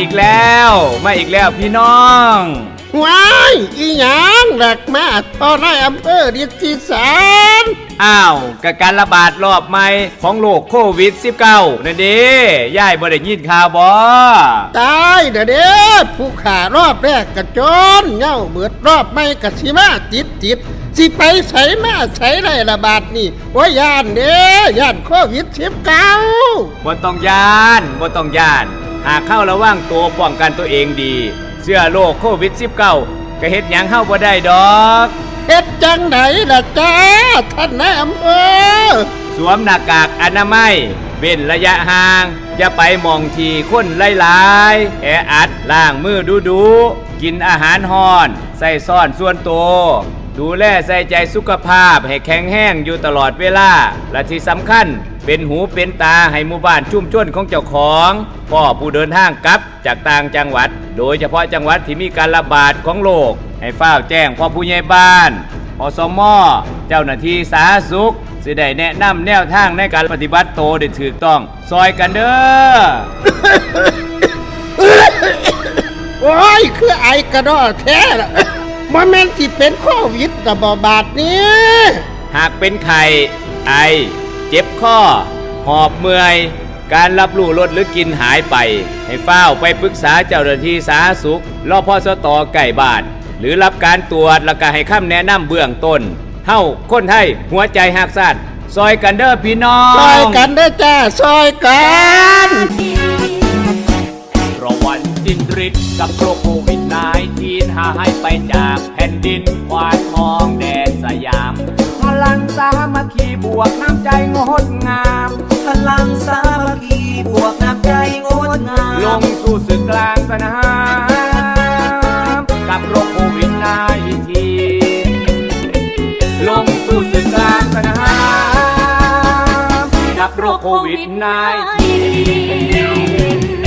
อีกแล้ว มาอีกแล้วพี่น้อง ว้ายอีหยังหลักมาตอนนายอำเภอดิจิสานอ้าวกับการระบาดรอบใหม่ของโรคโควิด -19 นั่นเด้ย่ายบ่ได้ยินข่าวบ่ตายเด้อเด้อผู้ขารอบแรกกระจนเหย้าเบิดรอบไม่กะสิมาติดติดสิไปใส่มาใส่ได้ระบาดนี่ว่าย่านเด้อย่านโควิดสิบเก้าบ่ต้องย่านบ่ต้องย่าน หากเข้าระว่างตัวป้องกันตัวเองดี เสื้อโรคโควิด -19 ก็เฮ็ดหยังเข้าบ่ได้ดอกเฮ็ดจังไหนล่ะจ้าท่านนายอำเภอสวมหน้ากากอนามัย เว้นระยะห่าง อย่าไปหมองทีคนหลายๆ แออัดล้างมือดูดูๆกินอาหารห้อน ใส่ซ่อนส่วนตัว ดูแลใส่ใจสุขภาพให้แข็งแห้งอยู่ตลอดเวลา และที่สำคัญ เป็นหูเป็นตาให้หมู่บ้านชุ่มชนของเจ้าของพ่อผู้เดินทางกลับจากต่างจังหวัด โดยเฉพาะจังหวัดที่มีการระบาดของโรคให้เฝ้าแจ้งพ่อผู้ใหญ่บ้านอสมเจ้าหน้าที่สาธารณสุขสิได้แนะนำแนวทางในการปฏิบัติโตวได้ถูกต้อง ซอยกันเด้อ โอ้ย คือไอกระดอแท้ล่ะ โมเมนที่เป็นโควิดระบาดนี้หากเป็นไข้ไอ เจ็บข้อ หอบเมื่อย การรับรู้ลดหรือกินหายไป ให้เฝ้าวไปปรึกษาเจ้าหน้าที่สาธารณสุขรอพอสตไก่บ้านหรือรับการตรวจแล้วก็ให้คำแนะนำเบื้องต้นเฮ้าคนไทยหัวใจหักสัตว์ซอยกันเด้อพี่น้อง ซอยกันเด้อจ้า ซอยกัน ไปจากแผ่นดินควานทองแดนสยาม พลังสามัคคีบวกน้ำใจงดงาม พลังสามัคคีบวกน้ำใจงดงาม ลงสู่ศึกกลางสนามกับโรคโควิด -19 ลงสู่ศึกกลางสนามกับโรคโควิด -19